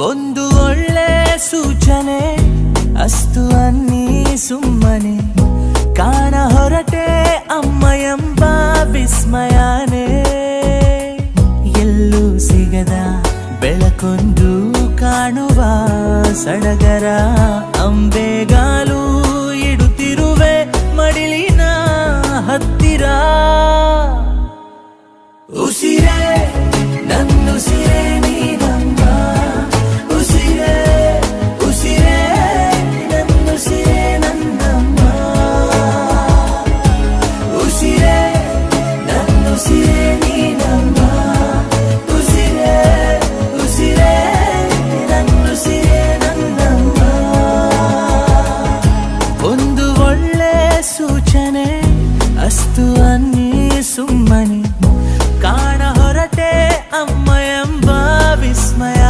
ಒಂದು ಒಳ್ಳೆ ಸೂಚನೆ, ಅಸ್ತು ಅನ್ನಿ ಸುಮ್ಮನೆ. ಕಾಣ ಹೊರಟೆ ಅಮ್ಮ ಎಂಬ ವಿಸ್ಮಯನೇ. ಎಲ್ಲೂ ಸಿಗದ ಬೆಳಕೊಂದು ಕಾಣುವ ಸಡಗರ ಅಂಬೆಗಾಲು ಇಡುತ್ತಿರುವೆ ಮಡಿಲಿನ ಹತ್ತಿರ. ಉಸಿರೇ ವಂಚನೆ ಅಸ್ತು ಅನ್ನಿ ಸುಮ್ಮನೆ ಕಾಣ ಹೊರಟೆ ಅಮ್ಮ ಎಂಬ ವಿಸ್ಮಯ